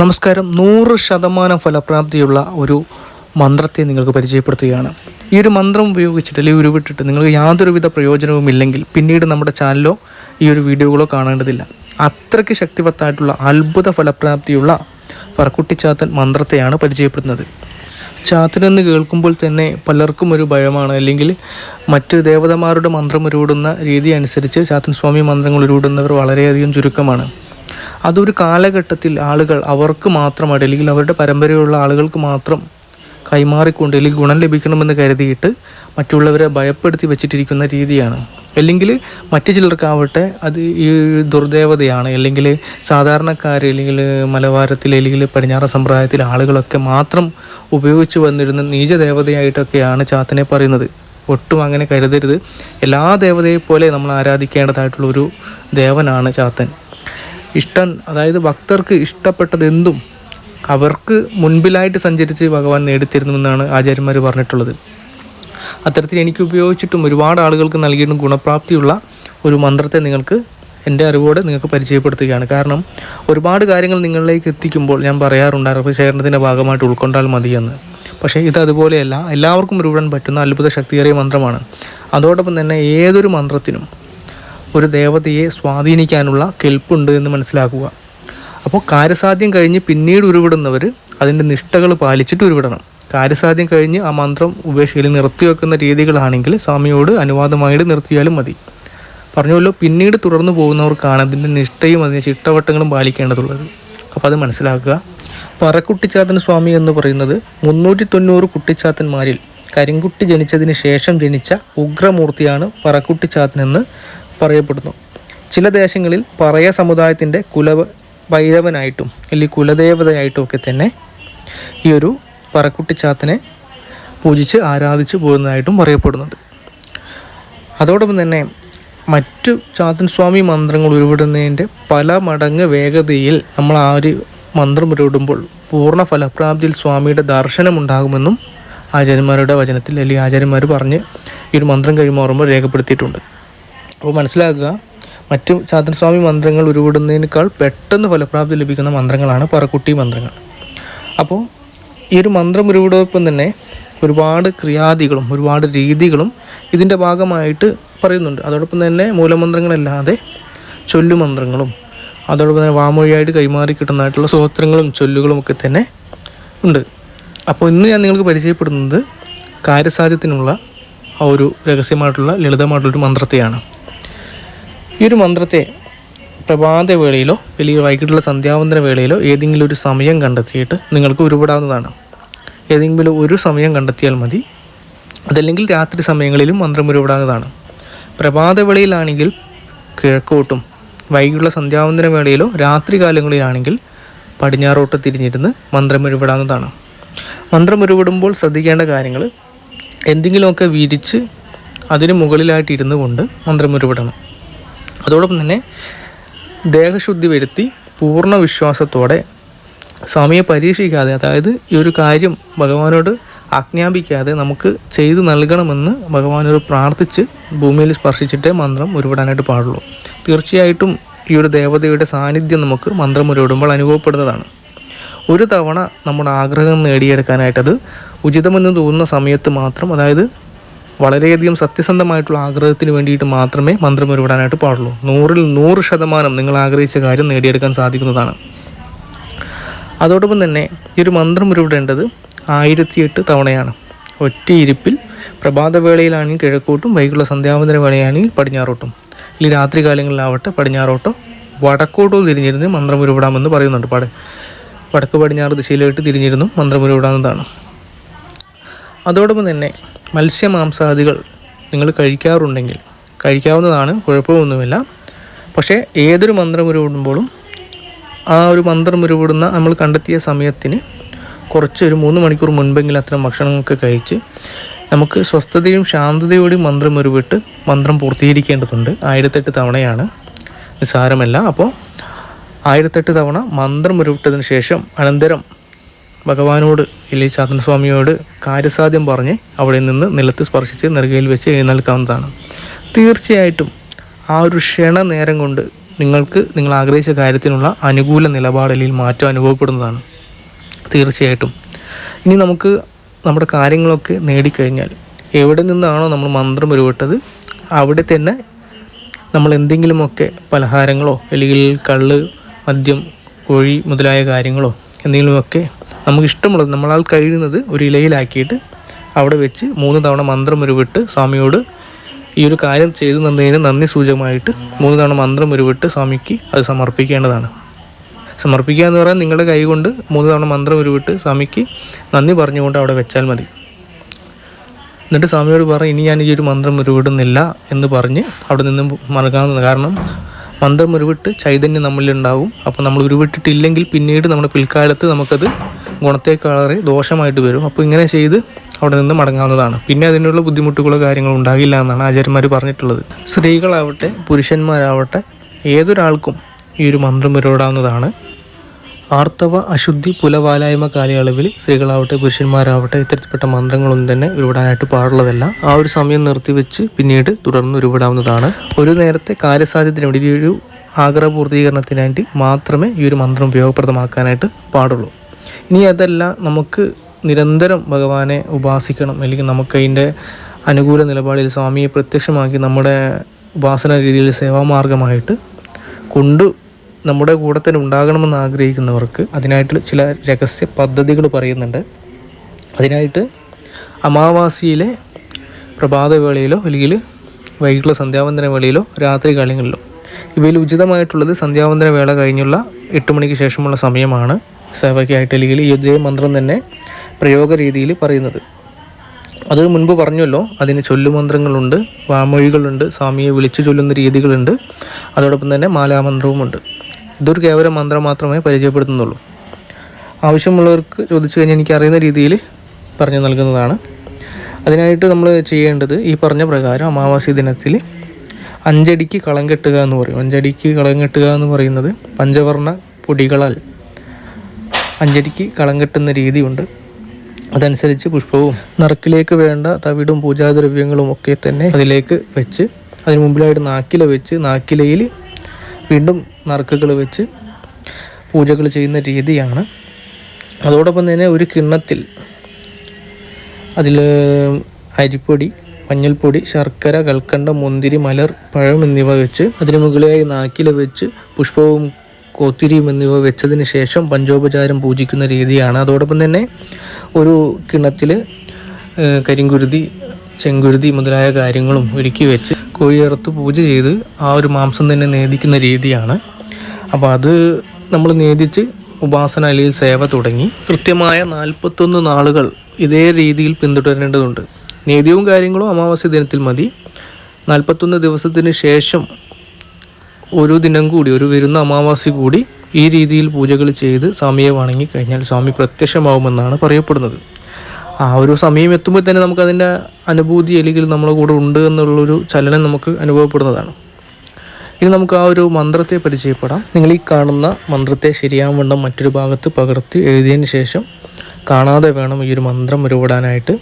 നമസ്കാരം. നൂറ് ശതമാനം ഫലപ്രാപ്തിയുള്ള ഒരു മന്ത്രത്തെ നിങ്ങൾക്ക് പരിചയപ്പെടുത്തുകയാണ്. ഈ ഒരു മന്ത്രം ഉപയോഗിച്ചിട്ട് അല്ലെങ്കിൽ ഉരുവിട്ടിട്ട് നിങ്ങൾക്ക് യാതൊരുവിധ പ്രയോജനവും ഇല്ലെങ്കിൽ പിന്നീട് നമ്മുടെ ചാനലോ ഈ ഒരു വീഡിയോകളോ കാണേണ്ടതില്ല. അത്രയ്ക്ക് ശക്തിവത്തായിട്ടുള്ള അത്ഭുത ഫലപ്രാപ്തിയുള്ള പറക്കുട്ടിച്ചാത്തൻ മന്ത്രത്തെയാണ് പരിചയപ്പെടുന്നത് ചാത്തൻ എന്ന് കേൾക്കുമ്പോൾ തന്നെ പലർക്കും ഒരു ഭയമാണ്. അല്ലെങ്കിൽ മറ്റ് ദേവതമാരുടെ മന്ത്രം ഉരുവിടുന്ന രീതി അനുസരിച്ച് ചാത്തൻ സ്വാമി മന്ത്രങ്ങൾ ഉരുവിടുന്നവർ വളരെയധികം ചുരുക്കമാണ്. അതൊരു കാലഘട്ടത്തിൽ ആളുകൾ അവർക്ക് മാത്രമായിട്ട് അല്ലെങ്കിൽ അവരുടെ പരമ്പരയുള്ള ആളുകൾക്ക് മാത്രം കൈമാറിക്കൊണ്ട് അല്ലെങ്കിൽ ഗുണം ലഭിക്കണമെന്ന് കരുതിയിട്ട് മറ്റുള്ളവരെ ഭയപ്പെടുത്തി വെച്ചിട്ടിരിക്കുന്ന രീതിയാണ്. അല്ലെങ്കിൽ മറ്റു ചിലർക്കാവട്ടെ അത് ഈ ദുർദേവതയാണ് അല്ലെങ്കിൽ സാധാരണക്കാർ അല്ലെങ്കിൽ മലബാരത്തിൽ അല്ലെങ്കിൽ പടിഞ്ഞാറ സമ്പ്രദായത്തിലെ ആളുകളൊക്കെ മാത്രം ഉപയോഗിച്ചു വന്നിരുന്ന നീചദേവതയായിട്ടൊക്കെയാണ് ചാത്തനെ പറയുന്നത്. ഒട്ടും അങ്ങനെ കരുതരുത്. എല്ലാ ദേവതയെ പോലെ നമ്മൾ ആരാധിക്കേണ്ടതായിട്ടുള്ള ഒരു ദേവനാണ് ചാത്തൻ. ഇഷ്ടം അതായത് ഭക്തർക്ക് ഇഷ്ടപ്പെട്ടതെന്തും അവർക്ക് മുൻപിലായിട്ട് സഞ്ചരിച്ച് ഭഗവാൻ നേടിത്തരുന്നുവെന്നാണ് ആചാര്യന്മാർ പറഞ്ഞിട്ടുള്ളത്. അത്തരത്തിൽ എനിക്ക് ഉപയോഗിച്ചിട്ടും ഒരുപാട് ആളുകൾക്ക് നൽകിയിട്ടും ഗുണപ്രാപ്തിയുള്ള ഒരു മന്ത്രത്തെ നിങ്ങൾക്ക് എന്റെ അറിവോടെ നിങ്ങൾക്ക് പരിചയപ്പെടുത്തുകയാണ്. കാരണം ഒരുപാട് കാര്യങ്ങൾ നിങ്ങളിലേക്ക് എത്തിക്കുമ്പോൾ ഞാൻ പറയാറുണ്ട് അറിവ് ശേഖരണത്തിന്റെ ഭാഗമായിട്ട് ഉൾക്കൊണ്ടാൽ മതിയെന്ന്. പക്ഷേ ഇത് അതുപോലെയല്ല എല്ലാവർക്കും ഉരുവിടാൻ പറ്റുന്ന അത്ഭുത ശക്തിയേറിയ മന്ത്രമാണ്. അതോടൊപ്പം തന്നെ ഏതൊരു മന്ത്രത്തിനും ഒരു ദേവതയെ സ്വാധീനിക്കാനുള്ള കെൽപ്പുണ്ട് എന്ന് മനസ്സിലാക്കുക. അപ്പോൾ കാര്യസാധ്യം കഴിഞ്ഞ് പിന്നീട് ഉരുവിടുന്നവർ അതിന്റെ നിഷ്ഠകൾ പാലിച്ചിട്ട് ഉരുവിടണം. കാര്യസാധ്യം കഴിഞ്ഞ് ആ മന്ത്രം ഉപേക്ഷയിൽ നിർത്തിവെക്കുന്ന രീതികളാണെങ്കിൽ സ്വാമിയോട് അനുവാദമായിട്ട് നിർത്തിയാലും മതി. പറഞ്ഞല്ലോ പിന്നീട് തുടർന്നു പോകുന്നവർക്കാണ് അതിന്റെ നിഷ്ഠയും അതിന്റെ ചിട്ടവട്ടങ്ങളും പാലിക്കേണ്ടതുള്ളത്. അപ്പോൾ അത് മനസ്സിലാക്കുക. പറക്കുട്ടിച്ചാത്തൻ സ്വാമി എന്ന് പറയുന്നത് മുന്നൂറ്റി തൊണ്ണൂറ് കുട്ടിച്ചാത്തന്മാരിൽ കരിങ്കുട്ടി ജനിച്ചതിന് ശേഷം ജനിച്ച ഉഗ്രമൂർത്തിയാണ് പറക്കുട്ടിച്ചാത്തൻ എന്ന് പറയപ്പെടുന്നു. ചില ദേശങ്ങളിൽ പറയ സമുദായത്തിന്റെ കുല ഭൈരവനായിട്ടും അല്ലെങ്കിൽ കുലദേവതയായിട്ടും ഒക്കെ തന്നെ ഈ ഒരു പറക്കുട്ടിച്ചാത്തനെ പൂജിച്ച് ആരാധിച്ചു പോകുന്നതായിട്ടും പറയപ്പെടുന്നുണ്ട്. അതോടൊപ്പം തന്നെ മറ്റു ചാത്തൻ സ്വാമി മന്ത്രങ്ങൾ ഉരുവിടുന്നതിന്റെ പല മടങ്ങ് വേഗതയിൽ നമ്മൾ ആ ഒരു മന്ത്രം ഉരുവിടുമ്പോൾ പൂർണ ഫലപ്രാപ്തിയിൽ സ്വാമിയുടെ ദർശനമുണ്ടാകുമെന്നും ആചാര്യന്മാരുടെ വചനത്തിൽ അല്ലെങ്കിൽ ആചാര്യന്മാർ പറഞ്ഞ് ഈ ഒരു മന്ത്രം കഴിയുമാറുമ്പോൾ രേഖപ്പെടുത്തിയിട്ടുണ്ട്. അപ്പോൾ മനസ്സിലാക്കുക മറ്റു ചാത്തൻ സ്വാമി മന്ത്രങ്ങൾ ഉരുവിടുന്നതിനേക്കാൾ പെട്ടെന്ന് ഫലപ്രാപ്തി ലഭിക്കുന്ന മന്ത്രങ്ങളാണ് പറക്കുട്ടി മന്ത്രങ്ങൾ. അപ്പോൾ ഈ ഒരു മന്ത്രം ഉരുവിടൊപ്പം തന്നെ ഒരുപാട് ക്രിയാദികളും ഒരുപാട് രീതികളും ഇതിന്റെ ഭാഗമായിട്ട് പറയുന്നുണ്ട്. അതോടൊപ്പം തന്നെ മൂലമന്ത്രങ്ങളല്ലാതെ ചൊല്ലുമന്ത്രങ്ങളും അതോടൊപ്പം തന്നെ വാമൊഴിയായിട്ട് കൈമാറി കിട്ടുന്നതായിട്ടുള്ള സ്തോത്രങ്ങളും ചൊല്ലുകളും ഒക്കെ തന്നെ ഉണ്ട്. അപ്പോൾ ഇന്ന് ഞാൻ നിങ്ങൾക്ക് പരിചയപ്പെടുന്നത് കാര്യസാധ്യത്തിനുള്ള ആ ഒരു രഹസ്യമായിട്ടുള്ള ലളിതമായിട്ടുള്ളൊരു മന്ത്രത്തെയാണ്. ഈ ഒരു മന്ത്രത്തെ പ്രഭാത വേളയിലോ വലിയ വൈകിട്ടുള്ള സന്ധ്യാവന്തര വേളയിലോ ഏതെങ്കിലും ഒരു സമയം കണ്ടെത്തിയിട്ട് നിങ്ങൾക്ക് ഉരുവിടാവുന്നതാണ്. ഏതെങ്കിലും ഒരു സമയം കണ്ടെത്തിയാൽ മതി. അതല്ലെങ്കിൽ രാത്രി സമയങ്ങളിലും മന്ത്രം ഉരുവിടാവുന്നതാണ്. പ്രഭാത വേളയിലാണെങ്കിൽ കിഴക്കോട്ടും വൈകിട്ടുള്ള സന്ധ്യാവന്തര വേളയിലോ രാത്രി കാലങ്ങളിലാണെങ്കിൽ പടിഞ്ഞാറോട്ട് തിരിഞ്ഞിരുന്ന് മന്ത്രം ഉരുവിടാവുന്നതാണ്. മന്ത്രം ഉരുവിടുമ്പോൾ ശ്രദ്ധിക്കേണ്ട കാര്യങ്ങൾ എന്തെങ്കിലുമൊക്കെ വിരിച്ച് അതിന് മുകളിലായിട്ട് ഇരുന്നു കൊണ്ട് മന്ത്രം ഉരുവിടണം. അതോടൊപ്പം തന്നെ ദേഹശുദ്ധി വരുത്തി പൂർണ വിശ്വാസത്തോടെ സ്വാമിയെ പരീക്ഷിക്കാതെ അതായത് ഈ ഒരു കാര്യം ഭഗവാനോട് ആജ്ഞാപിക്കാതെ നമുക്ക് ചെയ്തു നൽകണമെന്ന് ഭഗവാനോട് പ്രാർത്ഥിച്ച് ഭൂമിയിൽ സ്പർശിച്ചിട്ടേ മന്ത്രം ഉരുവിടാനായിട്ട് പാടുള്ളൂ. തീർച്ചയായിട്ടും ഈ ഒരു ദേവതയുടെ സാന്നിധ്യം നമുക്ക് മന്ത്രം ഉരുവിടുമ്പോൾ അനുഭവപ്പെടുന്നതാണ്. ഒരു തവണ നമ്മുടെ ആഗ്രഹം നേടിയെടുക്കാനായിട്ടത് ഉചിതമെന്ന് തോന്നുന്ന സമയത്ത് മാത്രം അതായത് വളരെയധികം സത്യസന്ധമായിട്ടുള്ള ആഗ്രഹത്തിന് വേണ്ടിയിട്ട് മാത്രമേ മന്ത്രം ഉരുവിടാനായിട്ട് പാടുള്ളൂ. നൂറിൽ നൂറ് ശതമാനം നിങ്ങൾ ആഗ്രഹിച്ച കാര്യം നേടിയെടുക്കാൻ സാധിക്കുന്നതാണ്. അതോടൊപ്പം തന്നെ ഈ ഒരു മന്ത്രം ഉരുവിടേണ്ടത് ആയിരത്തിയെട്ട് തവണയാണ്. ഒറ്റയിരിപ്പിൽ പ്രഭാതവേളയിലാണെങ്കിൽ കിഴക്കോട്ടും വൈകുള്ള സന്ധ്യാവന്തര വേളയാണെങ്കിൽ പടിഞ്ഞാറോട്ടും. അല്ലെങ്കിൽ രാത്രി കാലങ്ങളിലാവട്ടെ പടിഞ്ഞാറോട്ടോ വടക്കോട്ടോ തിരിഞ്ഞിരുന്ന് മന്ത്രം ഉരുവിടാമെന്ന് പറയുന്നുണ്ട്. പാടെ വടക്ക് പടിഞ്ഞാറ് ദിശയിലോട്ട് തിരിഞ്ഞിരുന്നു മന്ത്രം ഉരുവിടാവുന്നതാണ് അതോടൊപ്പം തന്നെ മത്സ്യമാംസാദികൾ നിങ്ങൾ കഴിക്കാറുണ്ടെങ്കിൽ കഴിക്കാവുന്നതാണ് കുഴപ്പമൊന്നുമില്ല. പക്ഷേ ഏതൊരു മന്ത്രം ഉരുവിടുമ്പോഴും ആ ഒരു മന്ത്രം ഉരുവിടുന്ന നമ്മൾ കണ്ടെത്തിയ സമയത്തിന് കുറച്ചൊരു മൂന്ന് മണിക്കൂർ മുൻപെങ്കിലും അത്തരം ഭക്ഷണങ്ങളൊക്കെ കഴിച്ച് നമുക്ക് സ്വസ്ഥതയും ശാന്തതയോടെയും മന്ത്രം ഉരുവിട്ട് മന്ത്രം പൂർത്തീകരിക്കേണ്ടതുണ്ട്. ആയിരത്തെട്ട് തവണയാണ് നിസ്സാരമല്ല. അപ്പോൾ ആയിരത്തെട്ട് തവണ മന്ത്രം ഉരുവിട്ടതിന് ശേഷം അനന്തരം ഭഗവാനോട് ഇല്ലെങ്കിൽ ചാത്തൻസ്വാമിയോട് കാര്യസാധ്യം പറഞ്ഞ് അവിടെ നിന്ന് നിലത്ത് സ്പർശിച്ച് നെറുകയിൽ വെച്ച് എഴുന്നേൽക്കാവുന്നതാണ്. തീർച്ചയായിട്ടും ആ ഒരു ക്ഷണ നേരം കൊണ്ട് നിങ്ങൾക്ക് നിങ്ങൾ ആഗ്രഹിച്ച കാര്യത്തിനുള്ള അനുകൂല നിലപാട് അല്ലെങ്കിൽ മാറ്റം അനുഭവപ്പെടുന്നതാണ്. തീർച്ചയായിട്ടും. ഇനി നമുക്ക് നമ്മുടെ കാര്യങ്ങളൊക്കെ നേടിക്കഴിഞ്ഞാൽ എവിടെ നിന്നാണോ നമ്മൾ മന്ത്രം ഉരുവിട്ടത് അവിടെ തന്നെ നമ്മൾ എന്തെങ്കിലുമൊക്കെ പലഹാരങ്ങളോ അല്ലെങ്കിൽ കള്ള് മദ്യം കോഴി മുതലായ കാര്യങ്ങളോ എന്തെങ്കിലുമൊക്കെ നമുക്ക് ഇഷ്ടമുള്ളത് നമ്മളാൽ കഴിയുന്നത് ഒരു ഇലയിലാക്കിയിട്ട് അവിടെ വെച്ച് മൂന്ന് തവണ മന്ത്രം ഉരുവിട്ട് സ്വാമിയോട് ഈ ഒരു കാര്യം ചെയ്തു തന്നതിന് നന്ദി സൂചകമായിട്ട് മൂന്ന് തവണ മന്ത്രം ഉരുവിട്ട് സ്വാമിക്ക് അത് സമർപ്പിക്കേണ്ടതാണ്. സമർപ്പിക്കുക എന്ന് പറയാൻ നിങ്ങളുടെ കൈ കൊണ്ട് മൂന്ന് തവണ മന്ത്രം ഉരുവിട്ട് സ്വാമിക്ക് നന്ദി പറഞ്ഞുകൊണ്ട് അവിടെ വെച്ചാൽ മതി. എന്നിട്ട് സ്വാമിയോട് പറ ഇനി ഞാൻ ഈ ഒരു മന്ത്രം ഉരുവിടുന്നില്ല എന്ന് പറഞ്ഞ് അവിടെ നിന്നും മറക്കാവുന്നതാണ് കാരണം മന്ത്രം ഉരുവിട്ട് ചൈതന്യം നമ്മളിലുണ്ടാവും. അപ്പോൾ നമ്മൾ ഉരുവിട്ടിട്ടില്ലെങ്കിൽ പിന്നീട് നമ്മുടെ പിൽക്കാലത്ത് നമുക്കത് ഗുണത്തേക്കാളേറെ ദോഷമായിട്ട് വരും. അപ്പോൾ ഇങ്ങനെ ചെയ്ത് അവിടെ നിന്ന് മടങ്ങാവുന്നതാണ്. പിന്നെ അതിനുള്ള ബുദ്ധിമുട്ടുകളോ കാര്യങ്ങളോ ഉണ്ടാകില്ല എന്നാണ് ആചാര്യന്മാർ പറഞ്ഞിട്ടുള്ളത്. സ്ത്രീകളാവട്ടെ പുരുഷന്മാരാവട്ടെ ഏതൊരാൾക്കും ഈ ഒരു മന്ത്രം ഉരുവിടാവുന്നതാണ് ആർത്തവ അശുദ്ധി പുലവാലായ്മ കാലയളവിൽ സ്ത്രീകളാവട്ടെ പുരുഷന്മാരാവട്ടെ ഇത്തരത്തിൽപ്പെട്ട മന്ത്രങ്ങളൊന്നും തന്നെ ഉരുവിടാനായിട്ട് പാടുള്ളതല്ല. ആ ഒരു സമയം നിർത്തിവെച്ച് പിന്നീട് തുടർന്ന് ഉരുവിടാവുന്നതാണ് ഒരു നേരത്തെ കാര്യസാധ്യത്തിന് വേണ്ടി ഈ ഒരു ആഗ്രഹ പൂർത്തീകരണത്തിനായിട്ട് മാത്രമേ ഈ ഒരു മന്ത്രം ഉപയോഗപ്രദമാക്കാനായിട്ട് പാടുള്ളൂ. ഇനി അതല്ല നമുക്ക് നിരന്തരം ഭഗവാനെ ഉപാസിക്കണം. അല്ലെങ്കിൽ നമുക്ക് അതിന്റെ അനുകൂല നിലപാടിൽ സ്വാമിയെ പ്രത്യക്ഷമാക്കി നമ്മുടെ ഉപാസന രീതിയിൽ സേവാമാർഗമായിട്ട് കൊണ്ട് നമ്മുടെ കൂടെ തന്നെ ഉണ്ടാകണമെന്ന് ആഗ്രഹിക്കുന്നവർക്ക് അതിനായിട്ട് ചില രഹസ്യ പദ്ധതികൾ പറയുന്നുണ്ട്. അതിനായിട്ട് അമാവാസിയിലെ പ്രഭാതവേളയിലോ അല്ലെങ്കിൽ വൈകിട്ടുള്ള സന്ധ്യാവന്തന വേളയിലോ രാത്രി കാലങ്ങളിലോ ഇവയിൽ ഉചിതമായിട്ടുള്ളത് സന്ധ്യാവന്തന വേള കഴിഞ്ഞുള്ള എട്ട് മണിക്ക് ശേഷമുള്ള സമയമാണ്. സേവയ്ക്കായിട്ട് അല്ലെങ്കിൽ ഈ ഇതേ മന്ത്രം തന്നെ പ്രയോഗ രീതിയിൽ പറയുന്നത്. അത് മുൻപ് പറഞ്ഞല്ലോ അതിന് ചൊല്ലുമന്ത്രങ്ങളുണ്ട് വാമൊഴികളുണ്ട് സ്വാമിയെ വിളിച്ചു ചൊല്ലുന്ന രീതികളുണ്ട് അതോടൊപ്പം തന്നെ മാലാമന്ത്രവുമുണ്ട്. ഇതൊരു കേവല മന്ത്രം മാത്രമേ പരിചയപ്പെടുത്തുന്നുള്ളൂ. ആവശ്യമുള്ളവർക്ക് ചോദിച്ചു കഴിഞ്ഞാൽ എനിക്ക് അറിയുന്ന രീതിയിൽ പറഞ്ഞു നൽകുന്നതാണ്. അതിനായിട്ട് നമ്മൾ ചെയ്യേണ്ടത് ഈ പറഞ്ഞ പ്രകാരം അമാവാസി ദിനത്തിൽ അഞ്ചടിക്ക് കളം കെട്ടുക എന്ന് പറയും. അഞ്ചടിക്ക് കളം കെട്ടുക എന്ന് പറയുന്നത് പഞ്ചവർണ പൊടികളാൽ അഞ്ചടിക്ക് കളം കെട്ടുന്ന രീതിയുണ്ട്. അതനുസരിച്ച് പുഷ്പവും നറുക്കിലേക്ക് വേണ്ട തവിടും പൂജാദ്രവ്യങ്ങളും ഒക്കെ തന്നെ അതിലേക്ക് വെച്ച് അതിന് മുമ്പിലായിട്ട് നാക്കില വെച്ച് നാക്കിലയിൽ വീണ്ടും നറുക്കുകൾ വെച്ച് പൂജകൾ ചെയ്യുന്ന രീതിയാണ്. അതോടൊപ്പം തന്നെ ഒരു കിണ്ണത്തിൽ അതിൽ അരിപ്പൊടി മഞ്ഞൾപ്പൊടി ശർക്കര കൽക്കണ്ടം മുന്തിരി മലർ പഴം എന്നിവ വെച്ച് അതിന് മുകളിലായി നാക്കില വെച്ച് പുഷ്പവും കോത്തിരിയും എന്നിവ വെച്ചതിന് ശേഷം പഞ്ചോപചാരം പൂജിക്കുന്ന രീതിയാണ്. അതോടൊപ്പം തന്നെ ഒരു കിണത്തിൽ കരിങ്കുരുതി ചെങ്കുരുതി മുതലായ കാര്യങ്ങളും ഒരുക്കി വെച്ച് കോഴിയറുത്ത് പൂജ ചെയ്ത് ആ ഒരു മാംസം തന്നെ നേദിക്കുന്ന രീതിയാണ്. അപ്പോൾ അത് നമ്മൾ നേദിച്ച് ഉപാസന അല്ലെങ്കിൽ സേവ തുടങ്ങി. കൃത്യമായ നാൽപ്പത്തൊന്ന് നാളുകൾ ഇതേ രീതിയിൽ പിന്തുടരേണ്ടതുണ്ട്. നേദ്യവും കാര്യങ്ങളും അമാവാസ്യ ദിനത്തിൽ മതി. നാൽപ്പത്തൊന്ന് ദിവസത്തിന് ശേഷം ഒരു ദിനം കൂടി ഒരു വരുന്ന അമാവാസി കൂടി ഈ രീതിയിൽ പൂജകൾ ചെയ്ത് സ്വാമിയെ വണങ്ങി കഴിഞ്ഞാൽ സ്വാമി പ്രത്യക്ഷമാവുമെന്നാണ് പറയപ്പെടുന്നത്. ആ ഒരു സമയം എത്തുമ്പോൾ തന്നെ നമുക്ക് അതിന്റെ അനുഭൂതി അല്ലെങ്കിൽ നമ്മളെ കൂടെ ഉണ്ട് എന്നുള്ളൊരു ചലനം നമുക്ക് അനുഭവപ്പെടുന്നതാണ്. ഇനി നമുക്ക് ആ ഒരു മന്ത്രത്തെ പരിചയപ്പെടാം. നിങ്ങൾ ഈ കാണുന്ന മന്ത്രത്തെ ശരിയാവണ്ണം മറ്റൊരു ഭാഗത്ത് പകർത്തി എഴുതിയതിന് ശേഷം കാണാതെ വേണം ഈ ഒരു മന്ത്രം ഉരുവിടാനായിട്ട്.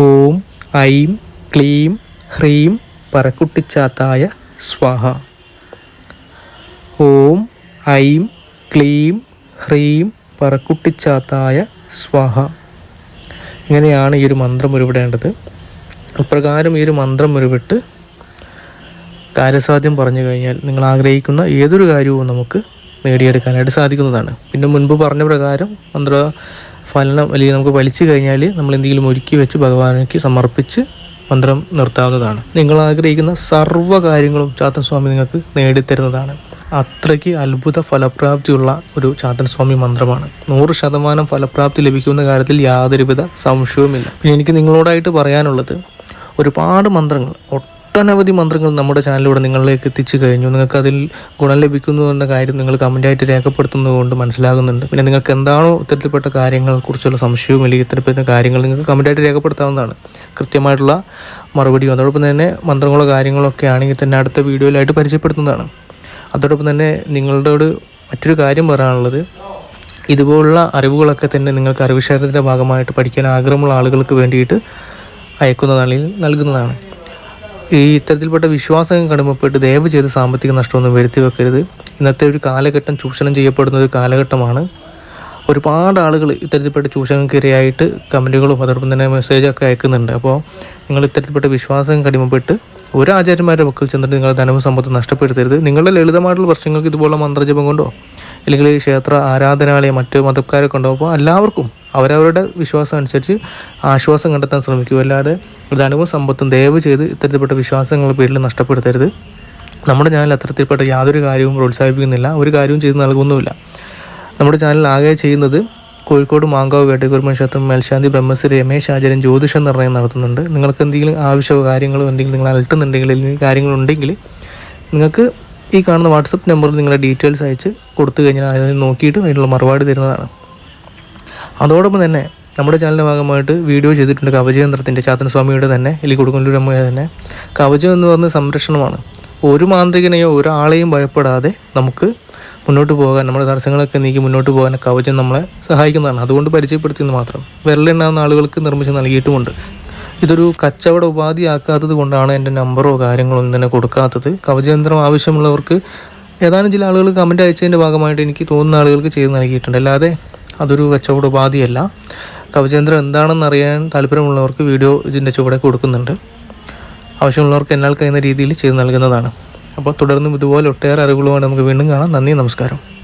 ഓം ഐം ക്ലീം ഹ്രീം പരക്കുട്ടിച്ചാത്തായ സ്വാഹ. ഓം ഐം ക്ലീം ഹ്രീം പറക്കുട്ടിച്ചാത്തായ സ്വാഹ. ഇങ്ങനെയാണ് ഈ ഒരു മന്ത്രം ഉരുവിടേണ്ടത്. അപ്രകാരം ഈ ഒരു മന്ത്രം ഉരുവിട്ട് കാര്യസാധ്യം പറഞ്ഞു കഴിഞ്ഞാൽ നിങ്ങൾ ആഗ്രഹിക്കുന്ന ഏതൊരു കാര്യവും നമുക്ക് നേടിയെടുക്കാനായിട്ട് സാധിക്കുന്നതാണ്. പിന്നെ മുൻപ് പറഞ്ഞ പ്രകാരം മന്ത്ര ഫലനം അല്ലെങ്കിൽ നമുക്ക് വലിച്ചു കഴിഞ്ഞാൽ നമ്മൾ എന്തെങ്കിലും ഒരുക്കി വെച്ച് ഭഗവാനേക്ക് സമർപ്പിച്ച് മന്ത്രം നിർത്താവുന്നതാണ്. നിങ്ങൾ ആഗ്രഹിക്കുന്ന സർവ കാര്യങ്ങളും ചാത്തൻ സ്വാമി നിങ്ങൾക്ക് നേടിത്തരുന്നതാണ്. അത്രയ്ക്ക് അത്ഭുത ഫലപ്രാപ്തിയുള്ള ഒരു ചാത്തൻ സ്വാമി മന്ത്രമാണ്. നൂറ് ശതമാനം ഫലപ്രാപ്തി ലഭിക്കുന്ന കാര്യത്തിൽ യാതൊരുവിധ സംശയവുമില്ല. പിന്നെ എനിക്ക് നിങ്ങളോടായിട്ട് പറയാനുള്ളത് ഒരുപാട് മന്ത്രങ്ങൾ ഒട്ടനവധി മന്ത്രങ്ങൾ നമ്മുടെ ചാനലിലൂടെ നിങ്ങളിലേക്ക് എത്തിച്ചു കഴിഞ്ഞു. നിങ്ങൾക്ക് അതിൽ ഗുണം ലഭിക്കുന്നു എന്ന കാര്യം നിങ്ങൾ കമന്റായിട്ട് രേഖപ്പെടുത്തുന്നത് കൊണ്ട് മനസ്സിലാകുന്നുണ്ട്. പിന്നെ നിങ്ങൾക്ക് എന്താണോ ഇത്തരത്തിൽപ്പെട്ട കാര്യങ്ങളെക്കുറിച്ചുള്ള സംശയവും അല്ലെങ്കിൽ ഇത്തരത്തിൽപ്പെട്ട കാര്യങ്ങൾ നിങ്ങൾക്ക് കമന്റായിട്ട് രേഖപ്പെടുത്താവുന്നതാണ്. കൃത്യമായിട്ടുള്ള മറുപടിയും അതോടൊപ്പം തന്നെ മന്ത്രങ്ങളോ കാര്യങ്ങളോ ഒക്കെ ആണെങ്കിൽ തന്നെ അടുത്ത വീഡിയോയിലായിട്ട് പരിചയപ്പെടുത്തുന്നതാണ്. അതോടൊപ്പം തന്നെ നിങ്ങളോട് മറ്റൊരു കാര്യം പറയാനുള്ളത്. ഇതുപോലുള്ള അറിവുകളൊക്കെ തന്നെ നിങ്ങൾക്ക് അറിവ് ശേഖരത്തിന്റെ ഭാഗമായിട്ട് പഠിക്കാൻ ആഗ്രഹമുള്ള ആളുകൾക്ക് വേണ്ടിയിട്ട് അയക്കുന്നതാണ് നൽകുന്നതാണ്. ഈ ഇത്തരത്തിൽപ്പെട്ട വിശ്വാസം കടുമപ്പെട്ട് ദയവ് ചെയ്ത് സാമ്പത്തിക നഷ്ടമൊന്നും വരുത്തി വെക്കരുത്. ഇന്നത്തെ ഒരു കാലഘട്ടം ചൂഷണം ചെയ്യപ്പെടുന്ന ഒരു കാലഘട്ടമാണ്. ഒരുപാട് ആളുകൾ ഇത്തരത്തിൽപ്പെട്ട ചൂഷണക്കിരയായിട്ട് കമന്റുകളും അതോടൊപ്പം തന്നെ മെസ്സേജൊക്കെ അയക്കുന്നുണ്ട്. അപ്പോൾ നിങ്ങൾ ഇത്തരത്തിൽപ്പെട്ട വിശ്വാസം കടിമപ്പെട്ട് ഒരു ആചാര്യന്മാരുടെ പക്കൽ ചെന്നിട്ട് നിങ്ങളുടെ ധനവും സമ്പത്തും നഷ്ടപ്പെടുത്തരുത്. നിങ്ങളുടെ ലളിതമായിട്ടുള്ള പ്രശ്നങ്ങൾക്ക് ഇതുപോലെ മന്ത്രജപം കൊണ്ടോ? അല്ലെങ്കിൽ ക്ഷേത്ര ആരാധനാലയം മറ്റ് മതക്കാരെ കൊണ്ടോ? അപ്പോൾ എല്ലാവർക്കും അവരവരുടെ വിശ്വാസം അനുസരിച്ച് ആശ്വാസം കണ്ടെത്താൻ ശ്രമിക്കുക. അല്ലാതെ ധനവും സമ്പത്തും ദയവ് ചെയ്ത് ഇത്തരത്തിൽപ്പെട്ട വിശ്വാസങ്ങളുടെ പേരിൽ നഷ്ടപ്പെടുത്തരുത്. നമ്മുടെ ചാനൽ അത്തരത്തിൽപ്പെട്ട യാതൊരു കാര്യവും പ്രോത്സാഹിപ്പിക്കുന്നില്ല. ഒരു കാര്യവും ചെയ്ത് നൽകുന്നുമില്ല. നമ്മുടെ ചാനൽ ആകെ ചെയ്യുന്നത് കോഴിക്കോട് മാങ്കാവ് വേട്ടക്കുരുമൻ ക്ഷേത്രം മേൽശാന്തി ബ്രഹ്മശ്രീ രമേശ് ആചാര്യൻ ജ്യോതിഷം നിർണയം നടത്തുന്നുണ്ട്. നിങ്ങൾക്ക് എന്തെങ്കിലും ആവശ്യമോ കാര്യങ്ങളോ എന്തെങ്കിലും നിങ്ങൾ അലട്ടുന്നുണ്ടെങ്കിൽ അല്ലെങ്കിൽ കാര്യങ്ങളുണ്ടെങ്കിൽ നിങ്ങൾക്ക് ഈ കാണുന്ന വാട്സപ്പ് നമ്പറിൽ നിങ്ങളുടെ ഡീറ്റെയിൽസ് അയച്ച് കൊടുത്തു കഴിഞ്ഞാൽ അതിൽ നോക്കിയിട്ട് അതിനുള്ള മറുപടി തരുന്നതാണ്. അതോടൊപ്പം തന്നെ നമ്മുടെ ചാനലിന്റെ ഭാഗമായിട്ട് വീഡിയോ ചെയ്തിട്ടുണ്ട് കവചയന്ത്രത്തിന്റെ ചാത്തനസ്വാമിയുടെ തന്നെ അല്ലെങ്കിൽ കൊടുങ്ങല്ലൂർ അമ്മയുടെ തന്നെ. കവചം എന്ന് പറഞ്ഞ സംരക്ഷണമാണ്. ഒരു മാന്ത്രികനെയോ ഒരാളെയും ഭയപ്പെടാതെ നമുക്ക് മുന്നോട്ട് പോകാൻ നമ്മുടെ തടസ്സങ്ങളൊക്കെ നീക്കി മുന്നോട്ട് പോകാൻ കവചം നമ്മളെ സഹായിക്കുന്നതാണ്. അതുകൊണ്ട് പരിചയപ്പെടുത്തിയെന്ന് മാത്രം. വിരലെണ്ണാവുന്ന ആളുകൾക്ക് നിർമ്മിച്ച് നൽകിയിട്ടുമുണ്ട്. ഇതൊരു കച്ചവട ഉപാധിയാക്കാത്തത് കൊണ്ടാണ് എന്റെ നമ്പറോ കാര്യങ്ങളോ ഒന്നും തന്നെ കൊടുക്കാത്തത്. കവചയന്ത്രം ആവശ്യമുള്ളവർക്ക് ഏതാനും ചില ആളുകൾ കമന്റ് അയച്ചതിന്റെ ഭാഗമായിട്ട് എനിക്ക് തോന്നുന്ന ആളുകൾക്ക് ചെയ്ത് നൽകിയിട്ടുണ്ട്. അല്ലാതെ അതൊരു കച്ചവട ഉപാധിയല്ല. കവചയന്ത്രം എന്താണെന്ന് അറിയാൻ താല്പര്യമുള്ളവർക്ക് വീഡിയോ ഇതിന്റെ ചുവടെ കൊടുക്കുന്നുണ്ട്. ആവശ്യമുള്ളവർക്ക് എന്നാൽ കഴിയുന്ന രീതിയിൽ ചെയ്ത് നൽകുന്നതാണ്. അപ്പോൾ തുടർന്നും ഇതുപോലെ ഒട്ടേറെ അറിവുകളുമായി നമുക്ക് വീണ്ടും കാണാം. നന്ദി നമസ്കാരം.